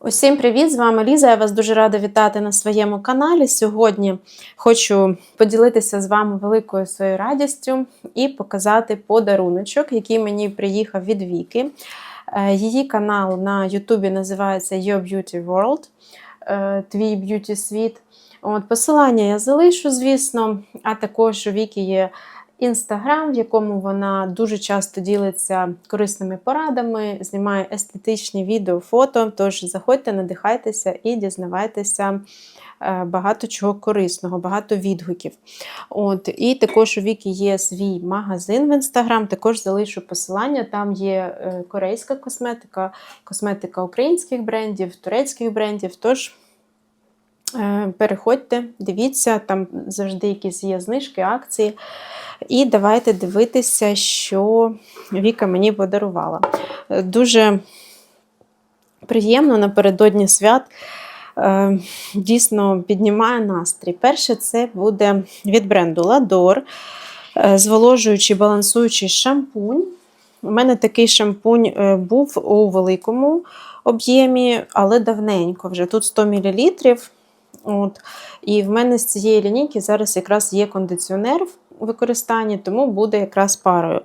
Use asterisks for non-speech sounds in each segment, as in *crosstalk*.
Усім привіт! З вами Ліза. Я вас дуже рада вітати на своєму каналі. Сьогодні хочу поділитися з вами великою своєю радістю і показати подаруночок, який мені приїхав від Віки. Е, Її канал на Ютубі називається Your Beauty World, е, Твій б'юті світ. От, Посилання я залишу, звісно, а також у Віки є інстаграм, в якому вона дуже часто ділиться корисними порадами, знімає естетичні відео, фото. Тож заходьте, надихайтеся і дізнавайтеся е, багато чого корисного, багато відгуків. От, І також у Віки є свій магазин в інстаграм, також залишу посилання. Там є е, корейська косметика, косметика українських брендів, турецьких брендів. Тож переходьте, дивіться, там завжди якісь є знижки, акції. І давайте дивитися, що Віка мені подарувала. Дуже приємно напередодні свят. е, Дійсно піднімає настрій. Перше, це буде від бренду Lador, е, зволожуючий, балансуючий шампунь. У мене такий шампунь е, був у великому об'ємі, але давненько вже. Тут 100 мл. От. І в мене з цієї лінійки зараз якраз є кондиціонер в використанні, тому буде якраз парою.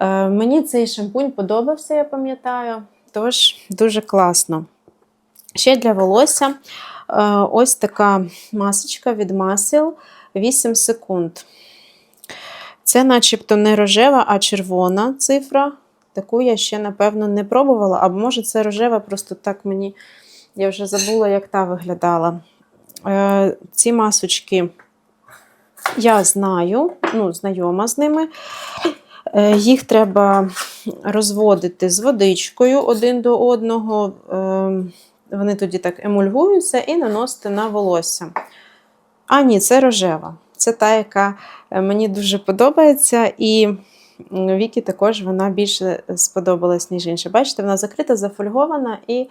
Е, мені цей шампунь подобався, я пам'ятаю, тож дуже класно. Ще для волосся е, ось така масочка від масел 8 секунд. Це начебто не рожева, а червона цифра. Таку я ще, напевно, не пробувала. Або може це рожева, просто так мені. Я вже забула, як та виглядала. Е, ці масочки я знаю, ну, знайома з ними. Е, Їх треба розводити з водичкою один до одного. Е, Вони тоді так емульгуються і наносити на волосся. А, ні, це рожева. Це та, яка мені дуже подобається. І Вікі також вона більше сподобалась, ніж інша. Бачите, вона закрита, зафольгована, і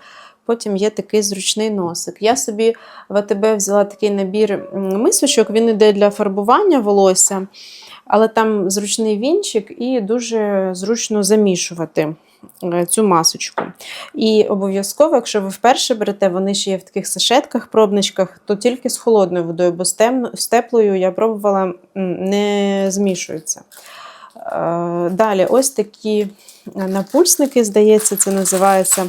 потім є такий зручний носик. Я собі в АТБ взяла такий набір мисочок, він іде для фарбування волосся, але там зручний вінчик і дуже зручно замішувати е, цю масочку. І обов'язково, якщо ви вперше берете, вони ще є в таких сашетках, пробничках, то тільки з холодною водою, бо з, теплою я пробувала, не змішуються. Е, Далі, ось такі напульсники, здається, це називається.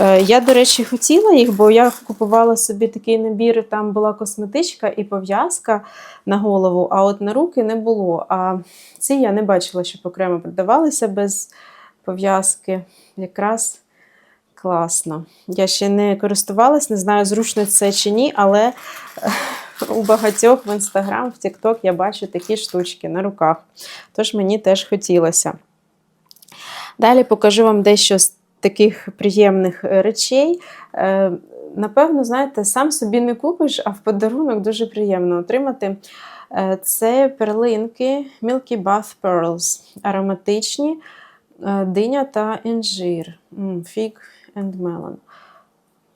Е, Я, до речі, хотіла їх, бо я купувала собі такий набір, там була косметичка і пов'язка на голову, а от на руки не було. А ці я не бачила, щоб окремо продавалися без пов'язки. Якраз класно. Я ще не користувалась, не знаю, зручно це чи ні, але е, *laughs* у багатьох в інстаграм, в Тікток я бачу такі штучки на руках. Тож мені теж хотілося. Далі покажу вам дещо з таких приємних е, речей. Е, Напевно, знаєте, сам собі не купиш, а в подарунок дуже приємно отримати. Е, Це перлинки Milky Bath Pearls, ароматичні, диня та інжир. Fig and melon.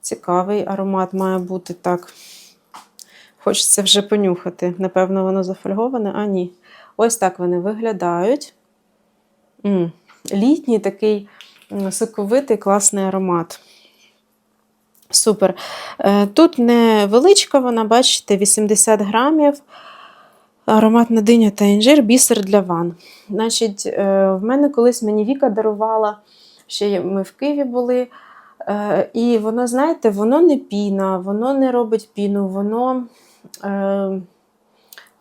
Цікавий аромат має бути так. Хочеться вже понюхати. Напевно, воно зафольговане, а ні. Ось так вони виглядають. М, Літній такий м, соковитий, класний аромат. Супер. Е, Тут невеличка вона, бачите, 80 грамів. Ароматна диня та інжир, бісер для ван. Значить, е, в мене колись мені Віка дарувала, ще ми в Києві були. Е, І воно, знаєте, воно не піна, воно не робить піну, воно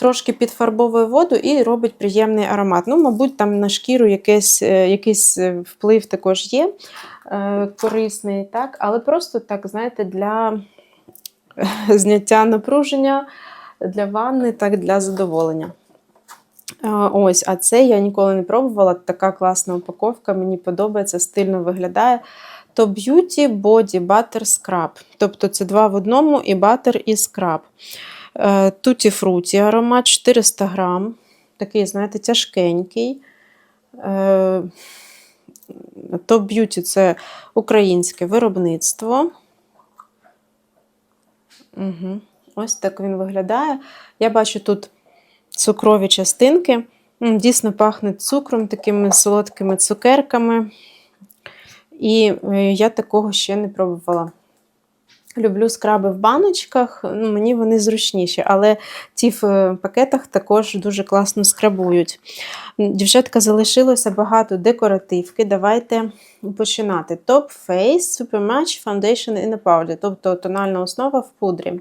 трошки підфарбовує воду і робить приємний аромат. Ну, мабуть, там на шкіру якийсь, е, якийсь е, вплив також є е, корисний, так? але просто так, знаєте, для *laughs* зняття напруження, для ванни, так, для задоволення. Е, Ось, а це я ніколи не пробувала. Така класна упаковка, мені подобається, стильно виглядає. То Beauty Body Butter Scrub. Тобто це два в одному і батер, і скраб. Туті фруті аромат 400 грам. Такий, знаєте, тяжкенький. Е, Top Beauty це українське виробництво. Угу. Ось так він виглядає. Я бачу тут цукрові частинки. Дійсно пахне цукром, такими солодкими цукерками. І е, я такого ще не пробувала. Люблю скраби в баночках, ну, мені вони зручніші, але ті в е, пакетах також дуже класно скрабують. Дівчатка, залишилося багато декоративки. Давайте починати. Top Face Super Match Foundation in a Powder, тобто тональна основа в пудрі.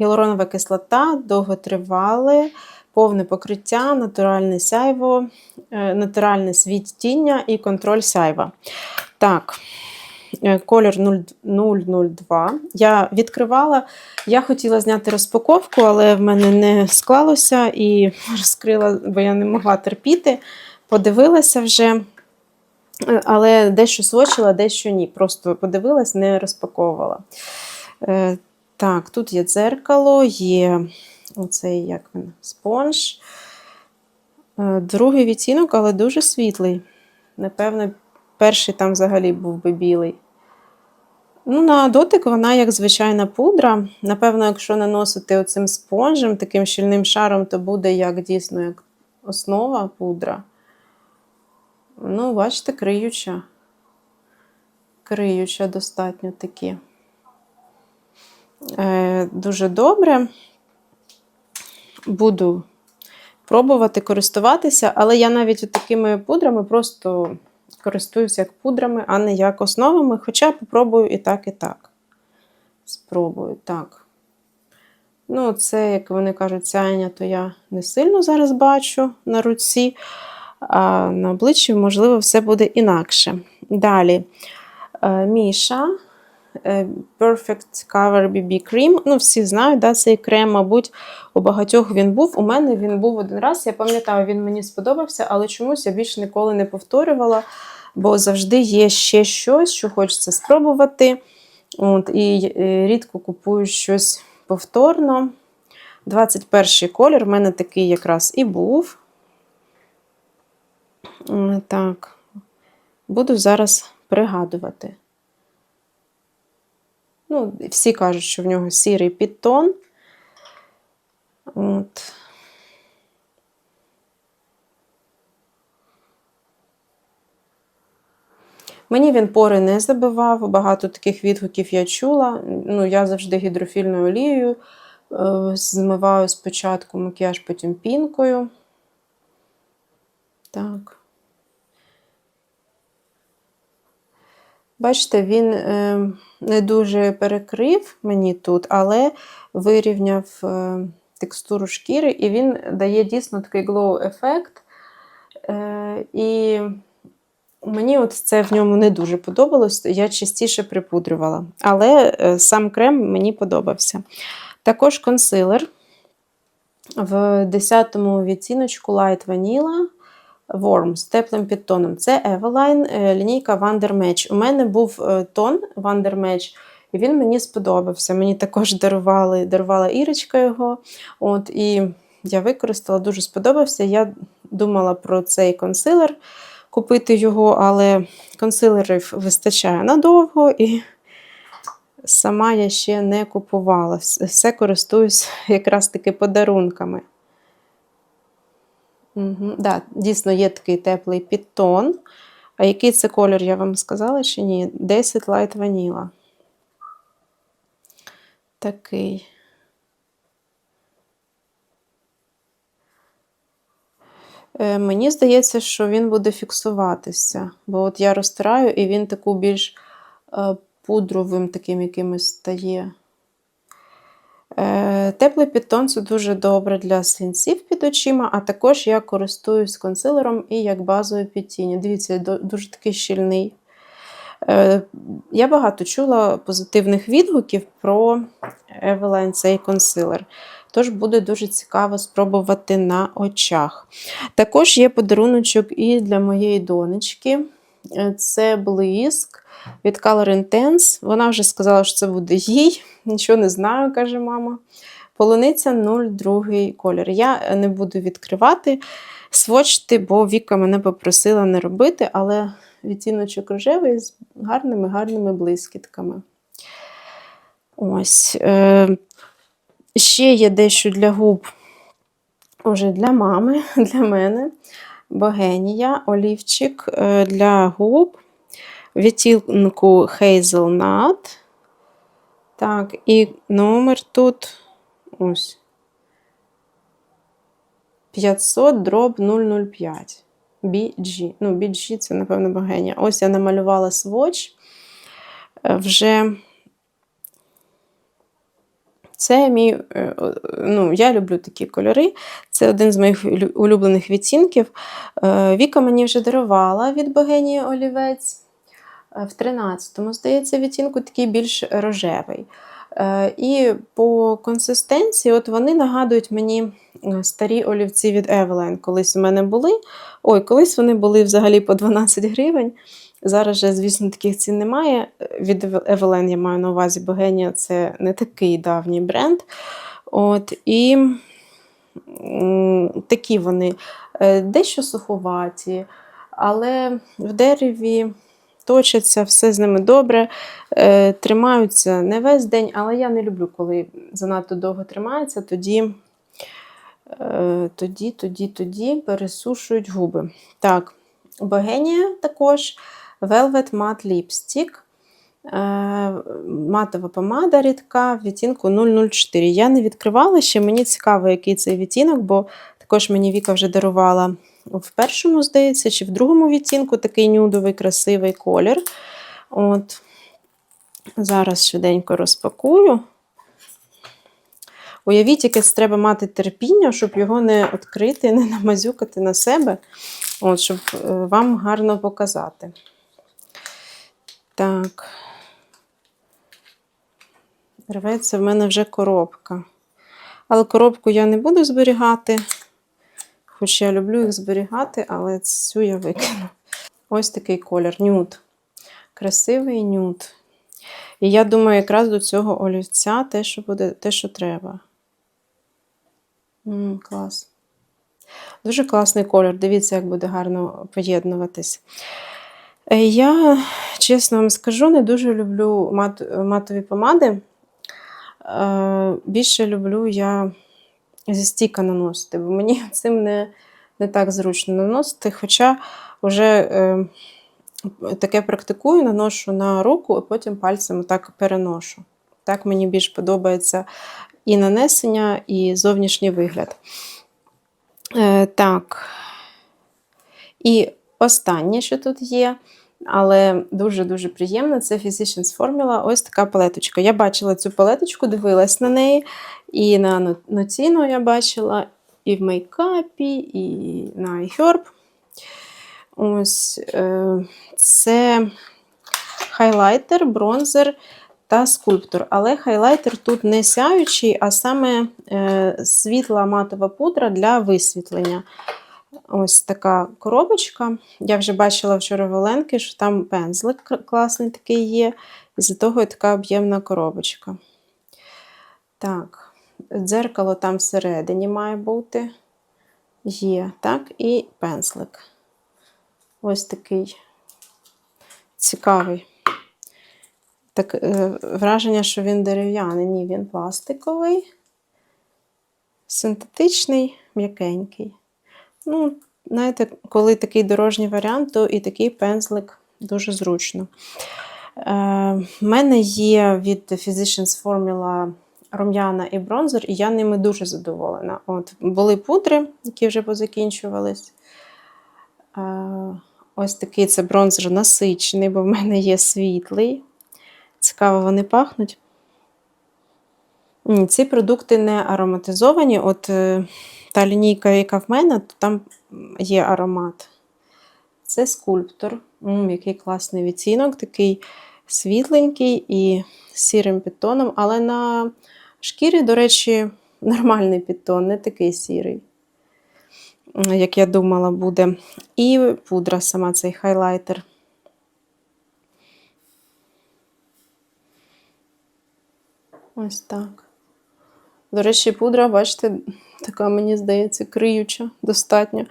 Гіалуронова кислота, довготривале, повне покриття, натуральне сяйво, е, натуральне світтіння і контроль сяйва. Так, е, колір 002. Я відкривала, я хотіла зняти розпаковку, але в мене не склалося і *laughs* розкрила, бо я не могла терпіти. Подивилася вже, е, але дещо свочила, дещо ні. Просто подивилась, не розпаковувала. Так, тут є дзеркало, є оцей як він, спонж. Е, Другий відтінок, але дуже світлий. Напевно, перший там взагалі був би білий. Ну, на дотик вона як звичайна пудра. Напевно, якщо наносити оцим спонжем, таким щільним шаром, то буде як дійсно як основа пудра. Ну, бачите, криюча. Криюча достатньо таки. Е, дуже добре. Буду пробувати користуватися, але я навіть такими пудрами просто користуюся як пудрами, а не як основами. Хоча попробую і так, і так. Спробую так. Ну, це, як вони кажуть, сяєння, то я не сильно зараз бачу на руці, а на обличчі, можливо, все буде інакше. Далі. Е, Міша. Е, Perfect Cover BB Cream. Ну, всі знають, да, цей крем, мабуть, у багатьох він був. У мене він був один раз. Я пам'ятаю, він мені сподобався, але чомусь я більше ніколи не повторювала, бо завжди є ще щось, що хочеться спробувати. От, і е, рідко купую щось повторно. 21 колір, в мене такий якраз і був. Так, буду зараз пригадувати. Ну, всі кажуть, що в нього сірий підтон. От. Мені він пори не забивав, багато таких відгуків я чула. Ну, я завжди гідрофільною олією е, змиваю спочатку макіяж, потім пінкою. Так. Бачите, він е, не дуже перекрив мені тут, але вирівняв е, текстуру шкіри, і він дає дійсно такий glow-ефект. Е, і мені от це в ньому не дуже подобалось, я частіше припудрювала. Але сам крем мені подобався. Також консилер в 10-му відціночку Light Vanilla. Warm з теплим підтоном. Це Eveline, е, лінійка Wonder Match. У мене був е, тон Wonder Match, і він мені сподобався. Мені також дарували, дарувала Ірочка його. От, І я використала, дуже сподобався. Я думала про цей консилер купити його, але консилерів вистачає надовго, і сама я ще не купувала. Все користуюсь якраз таки подарунками. Угу. Да, дійсно є такий теплий підтон. А який це колір, я вам сказала чи ні? 10 Light Vanilla. Такий. Е, мені здається, що він буде фіксуватися. Бо от я розтираю, і він таку більш е, пудровим таким якимось стає. Е, Теплий підтон це дуже добре для слінців під очима, а також я користуюсь консилером і як базове підтіння. Дивіться, дуже такий щільний. Е, Я багато чула позитивних відгуків про Eveline цей консилер. Тож буде дуже цікаво спробувати на очах. Також є подаруночок і для моєї донечки. Е, Це блиск від Color Intense. Вона вже сказала, що це буде їй. *laughs* Нічого не знаю, каже мама. Полуниця 02 колір. Я не буду відкривати, свочити, бо Віка мене попросила не робити, але відтіночок рожевий з гарними-гарними блискітками. Ось. Е, ще є дещо для губ, уже для мами, *laughs* для мене. Богенія, олівчик е, для губ, відтінку Hazelnut. Так, і номер тут ось 500 дроб 005. BG. Ну, BG це, напевно, богиня. Ось я намалювала сводч. Е, Вже це мій, е, ну, я люблю такі кольори. Це один з моїх улюблених відтінків. Е, Віка мені вже дарувала від богенії олівець. Е, В 13-му, здається, відтінку такий більш рожевий. Е, І по консистенції, от вони нагадують мені е, старі олівці від Evelyn. Колись у мене були. Ой, колись вони були взагалі по 12 гривень. Зараз же, звісно, таких цін немає. Від Evelyn я маю на увазі Богенія це не такий давній бренд. От, і такі вони е, дещо суховаті, але в дереві точаться, все з ними добре, е, тримаються не весь день, але я не люблю, коли занадто довго тримаються, тоді, е, тоді, тоді, тоді пересушують губи. Так, Богенія також Velvet Matte Lipstick. Е, Матова помада рідка в відтінку 004. Я не відкривала ще, мені цікаво, який цей відтінок, бо також мені Віка вже дарувала в першому, здається, чи в другому відтінку такий нюдовий, красивий колір. От. Зараз швиденько розпакую. Уявіть, яке треба мати терпіння, щоб його не відкрити, не намазюкати на себе, от, щоб е, вам гарно показати. Так. Рветься в мене вже коробка. Але коробку я не буду зберігати. Хоч я люблю їх зберігати, але цю я викину. Ось такий колір нюд. Красивий нюд. І я думаю, якраз до цього олівця те, що буде, те, що треба. М, клас. Дуже класний колір. Дивіться, як буде гарно поєднуватись. Е, Я, чесно вам скажу, не дуже люблю мат, матові помади. Е, Більше люблю я зі стіка наносити, бо мені *laughs* цим не, не так зручно наносити. Хоча вже е, таке практикую, наношу на руку, а потім пальцем так переношу. Так мені більш подобається і нанесення, і зовнішній вигляд. Е, так. І останнє, що тут є, але дуже-дуже приємно, це Physicians Formula. Ось така палеточка. Я бачила цю палеточку, дивилась на неї, і на но- ноціну я бачила, і в мейкапі, і на iHerb. Ось е, це хайлайтер, бронзер та скульптор. Але хайлайтер тут не сяючий, а саме е, світла матова пудра для висвітлення. Ось така коробочка. Я вже бачила вчора в Оленки, що там пензлик класний такий є. І з того і така об'ємна коробочка. Так, дзеркало там всередині має бути. Є, так, і пензлик. Ось такий цікавий. Так, е, враження, що він дерев'яний. Ні, він пластиковий, синтетичний, м'якенький. Ну, знаєте, коли такий дорожній варіант, то і такий пензлик дуже зручно. Е, в мене є від Physicians Formula рум'яна і бронзер, і я ними дуже задоволена. От, були пудри, які вже позакінчувались. Е, ось такий це бронзер насичений, бо в мене є світлий. Цікаво, вони пахнуть. Ці продукти не ароматизовані. От е, та лінійка, яка в мене, то там є аромат. Це скульптор. М, який класний відцінок, такий світленький і сірим підтоном, але на шкірі, до речі, *laughs* нормальний підтон, не такий сірий, як я думала, буде. І пудра сама цей хайлайтер. Ось так. До речі, пудра, бачите, така, мені здається, криюча достатньо.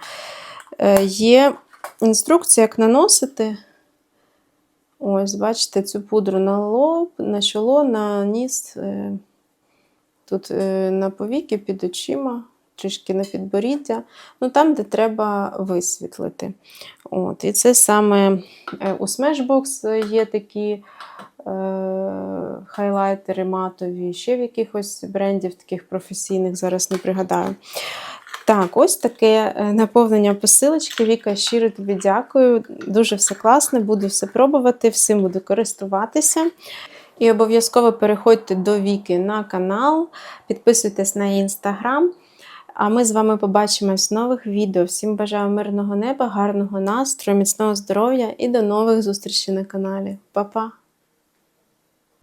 Е, є інструкція, як наносити. Ось, бачите, цю пудру на лоб, на чоло, на ніс, е, тут е, на повіки під очима, трішки на підборіддя, ну там, де треба висвітлити. От, і це саме е, у Smashbox є такі хайлайтери матові, ще в якихось брендів таких професійних, зараз не пригадаю. Так, ось таке е, наповнення посилочки. Віка, щиро тобі дякую. Дуже все класно, буду все пробувати, всім буду користуватися. І обов'язково переходьте до Віки на канал, підписуйтесь на інстаграм. А ми з вами побачимось в нових відео. Всім бажаю мирного неба, гарного настрою, міцного здоров'я і до нових зустрічей на каналі. Па-па!